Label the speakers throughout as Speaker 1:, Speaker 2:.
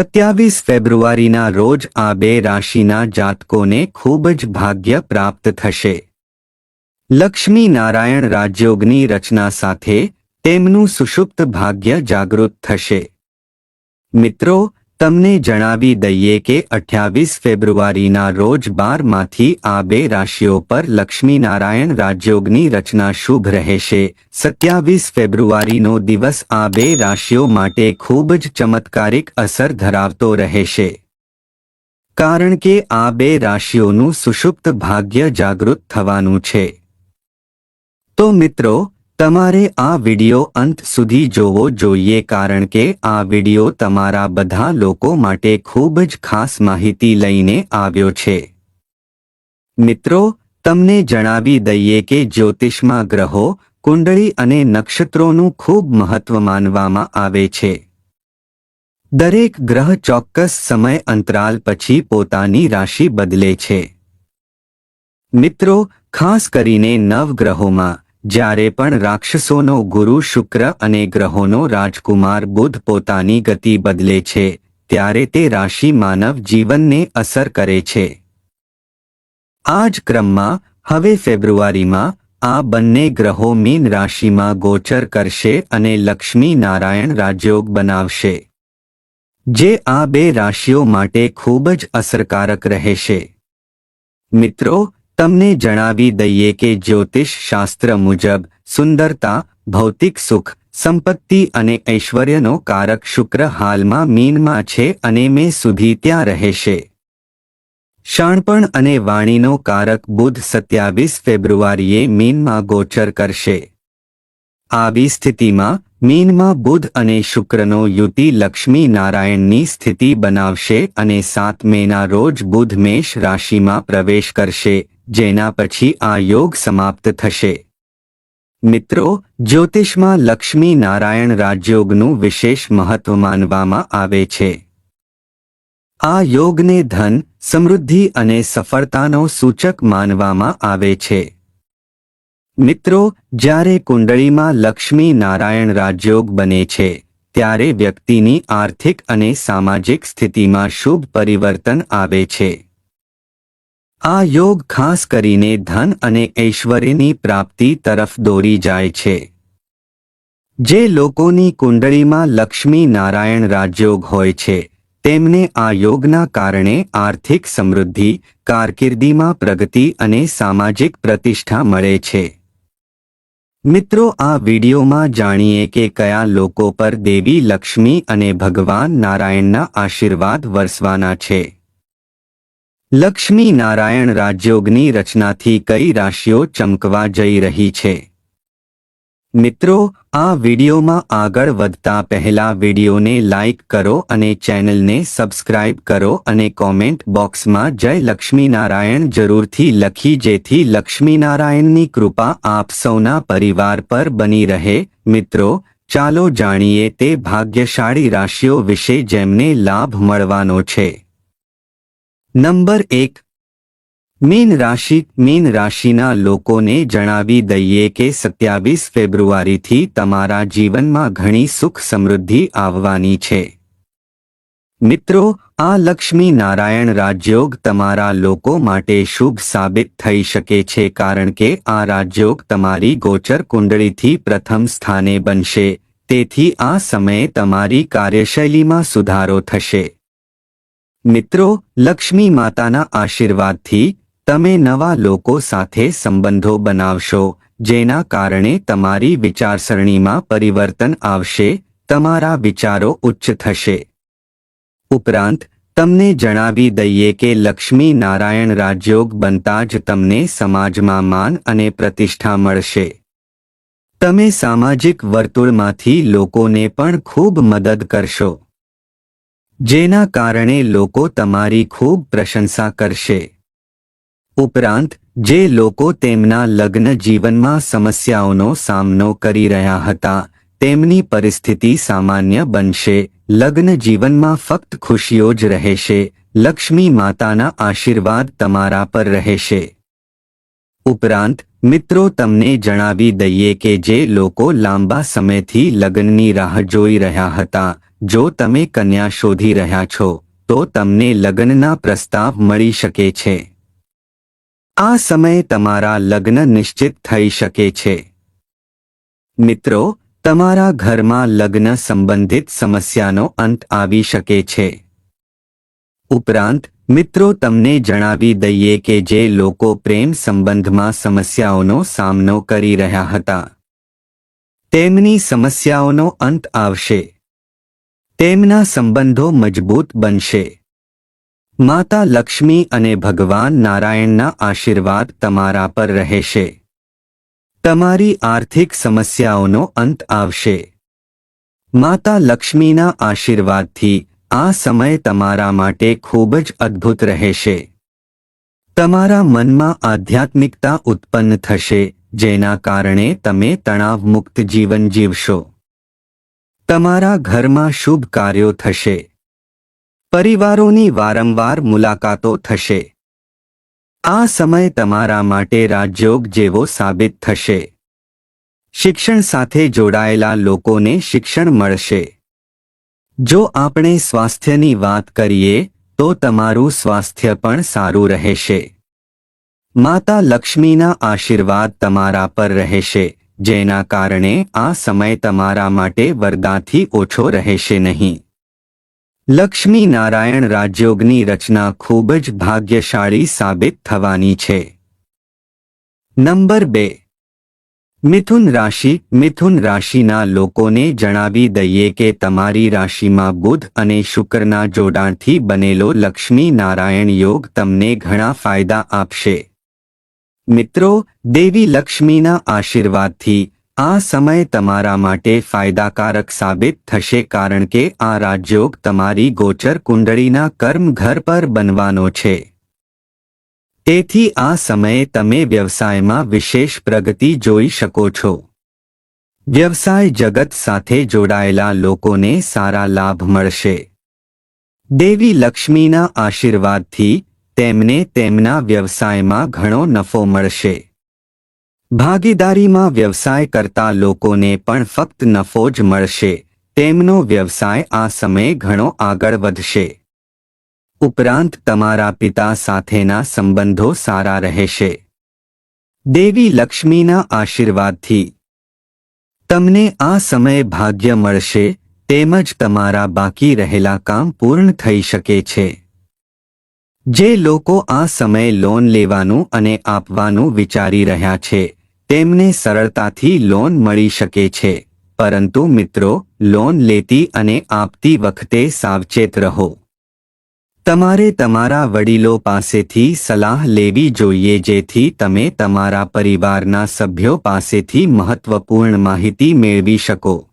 Speaker 1: સત્યાવીસ ફેબ્રુઆરીના રોજ આ બે રાશિના જાતકોને ખૂબ જ ભાગ્ય પ્રાપ્ત થશે. લક્ષ્મી નારાયણ રાજયોગની રચના સાથે તેમનું સુષુપ્ત ભાગ્ય જાગૃત થશે. મિત્રો તમને જણાવી દઈએ કે અઠ્યાવીસ ફેબ્રુઆરીના રોજ બારમાંથી આ બે રાશિઓ પર લક્ષ્મીનારાયણ રાજયોગની રચના શુભ રહેશે. સત્યાવીસ ફેબ્રુઆરીનો દિવસ આ બે રાશિઓ માટે ખૂબ જ ચમત્કારિક અસર ધરાવતો રહેશે. કારણ કે આ બે રાશિઓનું સુષુપ્ત ભાગ્ય જાગૃત થવાનું છે. તો મિત્રો તમારે આ વિડિયો અંત સુધી જોવો જોઈએ કારણ કે આ વિડિયો તમારા બધા લોકો માટે ખૂબ જ ખાસ માહિતી લઈને આવ્યો છે. મિત્રો, તમને જણાવી દઈએ કે જ્યોતિષમાં ગ્રહો, કુંડળી અને નક્ષત્રોનું ખૂબ મહત્વ માનવામાં આવે છે. દરેક ગ્રહ ચોક્કસ સમય અંતરાલ પછી પોતાની રાશિ બદલે છે. મિત્રો, ખાસ કરીને નવગ્રહોમાં જ્યારે પણ રાક્ષસોનો ગુરુ શુક્ર અને ગ્રહોનો રાજકુમાર બુધ પોતાની ગતિ બદલે છે, ત્યારે તે રાશિ માનવ જીવનને અસર કરે છે. આ જ ક્રમમાં, હવે ફેબ્રુઆરીમાં, આ બંને ગ્રહો મીન રાશિમાં ગોચર કરશે અને લક્ષ્મી નારાયણ રાજયોગ બનાવશે. જે આ બે રાશિઓ માટે ખૂબ જ અસરકારક રહેશે. મિત્રો તમને જણાવી દઈએ કે જ્યોતિષ શાસ્ત્ર મુજબ સુંદરતા, ભૌતિક સુખ, સંપત્તિ અને ઐશ્વર્યનો કારક શુક્ર હાલમાં મીનમાં છે અને મે સુધી ત્યાં રહેશે. શાણપણ અને વાણીનો કારક બુધ સત્યાવીસ ફેબ્રુઆરીએ મીનમાં ગોચર કરશે. આવી સ્થિતિમાં મીનમાં બુધ અને શુક્રનો યુતિ લક્ષ્મી નારાયણની સ્થિતિ બનાવશે અને સાત મેના રોજ બુધ મેષ રાશિમાં પ્રવેશ કરશે. જેના પછી આ યોગ સમાપ્ત થશે. મિત્રો, જ્યોતિષમાં લક્ષ્મી નારાયણ રાજયોગનું વિશેષ મહત્વ માનવામાં આવે છે. આ યોગને ધન, સમૃદ્ધિ અને સફળતાનો સૂચક માનવામાં આવે છે. મિત્રો, જ્યારે કુંડળીમાં લક્ષ્મી નારાયણ રાજયોગ બને છે, ત્યારે વ્યક્તિની આર્થિક અને સામાજિક સ્થિતિમાં શુભ પરિવર્તન આવે છે. આ યોગ ખાસ કરીને ધન અને ઐશ્વર્યની પ્રાપ્તિ તરફ દોરી જાય છે. જે લોકોની કુંડળીમાં લક્ષ્મી નારાયણ રાજયોગ હોય છે, તેમને આ યોગના કારણે આર્થિક સમૃદ્ધિ, કારકિર્દીમાં પ્રગતિ અને સામાજિક પ્રતિષ્ઠા મળે છે. મિત્રો, આ વિડીયોમાં જાણીએ કે કયા લોકો પર દેવી લક્ષ્મી અને ભગવાન નારાયણના આશીર્વાદ વરસવાના છે. લક્ષ્મી નારાયણ રાજયોગની રચનાથી કઈ રાશિઓ ચમકવા જઈ રહી છે? મિત્રો, આ વિડીયોમાં આગળ વધતા પહેલા વિડીયોને લાઇક કરો અને ચેનલને સબસ્ક્રાઇબ કરો અને કોમેન્ટ બોક્સમાં જય લક્ષ્મીનારાયણ જરૂરથી લખી જેથી લક્ષ્મીનારાયણની કૃપા આપ સૌના પરિવાર પર બની રહે. મિત્રો, ચાલો જાણીએ તે ભાગ્યશાળી રાશિઓ વિશે જેમને લાભ મળવાનો છે. નંબર એક. મીન રાશિ, મીન રાશિના લોકોને જણાવી દઈએ કે સત્યાવીસ ફેબ્રુઆરીથી તમારા જીવનમાં ઘણી સુખ સમૃદ્ધિ આવવાની છે. મિત્રો, આ લક્ષ્મી નારાયણ રાજયોગ તમારા લોકો માટે શુભ સાબિત થઈ શકે છે કારણ કે આ રાજયોગ તમારી ગોચર કુંડળીથી પ્રથમ સ્થાને બનશે. તેથી આ સમયે તમારી કાર્યશૈલીમાં સુધારો થશે. મિત્રો, લક્ષ્મી માતાના આશીર્વાદથી તમે નવા લોકો સાથે સંબંધો બનાવશો, જેના કારણે તમારી વિચારસરણીમાં પરિવર્તન આવશે, તમારા વિચારો ઉચ્ચ થશે. ઉપરાંત, તમને જણાવી દઈએ કે લક્ષ્મી નારાયણ રાજયોગ બનતા જ તમને સમાજમાં માન અને પ્રતિષ્ઠા મળશે. તમે સામાજિક વર્તુળમાંથી લોકોને પણ ખૂબ મદદ કરશો. જેના કારણે લોકો તમારી ખૂબ પ્રશંસા કરશે. ઉપરાંત, જે લોકો તેમના લગ્ન જીવનમાં સમસ્યાઓનો સામનો કરી રહ્યા હતા, તેમની પરિસ્થિતિ સામાન્ય બનશે, લગ્ન જીવનમાં ફક્ત ખુશીઓ જ રહેશે, લક્ષ્મી માતાના આશીર્વાદ તમારા પર રહેશે. ઉપરાંત, મિત્રો તમને જણાવી દઈએ કે જે લોકો લાંબા સમયથી લગ્નની રાહ જોઈ રહ્યા હતા જો તમે કન્યા શોધી રહ્યા છો, તો તમને લગ્નના પ્રસ્તાવ મળી શકે છે. આ સમયે તમારા લગ્ન નિશ્ચિત થઈ શકે છે. મિત્રો, તમારા ઘરમાં લગ્ન સંબંધિત સમસ્યાનો અંત આવી શકે છે. ઉપરાંત, મિત્રો, તમને જણાવી દઈએ કે જે લોકો પ્રેમ સંબંધમાં સમસ્યાઓનો સામનો કરી રહ્યા હતા, તેમની સમસ્યાઓનો અંત આવશે. તેમના સંબંધો મજબૂત બનશે. માતા લક્ષ્મી અને ભગવાન નારાયણના આશીર્વાદ તમારા પર રહેશે. તમારી આર્થિક સમસ્યાઓનો અંત આવશે. માતા લક્ષ્મીના આશીર્વાદથી આ સમય તમારા માટે ખૂબ જ અદ્ભુત રહેશે. તમારા મનમાં આધ્યાત્મિકતા ઉત્પન્ન થશે, જેના કારણે તમે તણાવમુક્ત જીવન જીવશો. તમારા ઘરમાં શુભ કાર્યો થશે. પરિવારોની વારંવાર મુલાકાતો થશે. આ સમય તમારા માટે રાજયોગ જેવો સાબિત થશે. શિક્ષણ સાથે જોડાયેલા લોકોને શિક્ષણ મળશે. જો આપણે સ્વાસ્થ્યની વાત કરીએ, તો તમારું સ્વાસ્થ્ય પણ સારું રહેશે. માતા લક્ષ્મીના આશીર્વાદ તમારા પર રહેશે. જેના કારણે આ સમય તમારા માટે વરદાથી ઓછો રહેશે નહીં. લક્ષ્મી નારાયણ રાજયોગની રચના ખૂબ જ ભાગ્યશાળી સાબિત થવાની છે. નંબર બે. મિથુન રાશિ. મિથુન રાશિના લોકોને જણાવી દઈએ કે તમારી રાશિમાં બુધ અને શુક્રના જોડાણથી બનેલો લક્ષ્મી નારાયણ યોગ તમને ઘણા ફાયદા આપશે. મિત્રો, દેવી લક્ષ્મીના આશીર્વાદથી આ સમય તમારા માટે ફાયદાકારક સાબિત થશે કારણ કે આ રાજયોગ તમારી ગોચર કુંડળીના કર્મ ઘર પર બનવાનો છે. તેથી આ સમયે તમે વ્યવસાયમાં વિશેષ પ્રગતિ જોઈ શકો છો. વ્યવસાય જગત સાથે જોડાયેલા લોકોને સારા લાભ મળશે. દેવી લક્ષ્મીના આશીર્વાદથી તેમને તેમના વ્યવસાયમાં ઘણો નફો મળશે. ભાગીદારીમાં વ્યવસાય કરતા લોકોને પણ ફક્ત નફો જ મળશે. તેમનો વ્યવસાય આ સમયે ઘણો આગળ વધશે. ઉપરાંત તમારા પિતા સાથેના સંબંધો સારા રહેશે. દેવી લક્ષ્મીના આશીર્વાદથી. તમને આ સમયે ભાગ્ય મળશે, તેમજ તમારા બાકી રહેલા કામ પૂર્ણ થઈ શકે છે. જે લોકો આ સમયે લોન લેવાનું અને આપવાનું વિચારી રહ્યા છે, તેમને સરળતાથી લોન મળી શકે છે. પરંતુ મિત્રો, લોન લેતી અને આપતી વખતે સાવચેત રહો. તમારે તમારા વડીલો પાસેથી સલાહ લેવી જોઈએ જેથી તમે તમારા પરિવારના સભ્યો પાસેથી મહત્વપૂર્ણ માહિતી મેળવી શકો.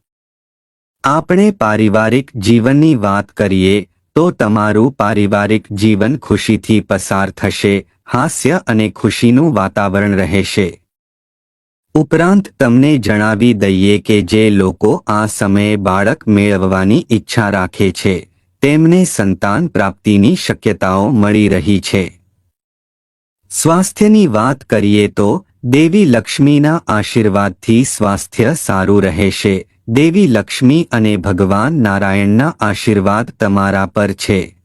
Speaker 1: આપણે પારિવારિક જીવનની વાત કરીએ તો તમારું પારિવારિક જીવન ખુશીથી પસાર થશે, હાસ્ય અને ખુશીનું વાતાવરણ રહેશે. ઉપરાંત તમને જણાવી દઈએ કે જે લોકો આ સમયે બાળક મેળવવાની ઈચ્છા રાખે છે, તેમને સંતાન પ્રાપ્તિની શક્યતાઓ મળી રહી છે. સ્વાસ્થ્યની વાત કરીએ તો, દેવી લક્ષ્મીના આશીર્વાદથી સ્વાસ્થ્ય સારું રહેશે દેવી લક્ષ્મી અને ભગવાન નારાયણના આશીર્વાદ તમારા પર છે.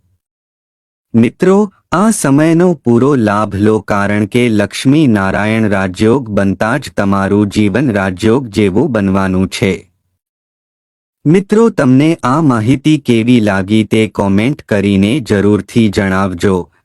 Speaker 1: મિત્રો, આ સમયનો પૂરો લાભ લો કારણ કે લક્ષ્મી નારાયણ રાજયોગ બનતા જ તમારું જીવન રાજયોગ જેવું બનવાનું છે. મિત્રો, તમને આ માહિતી કેવી લાગી તે કોમેન્ટ કરીને જરૂરથી જણાવજો.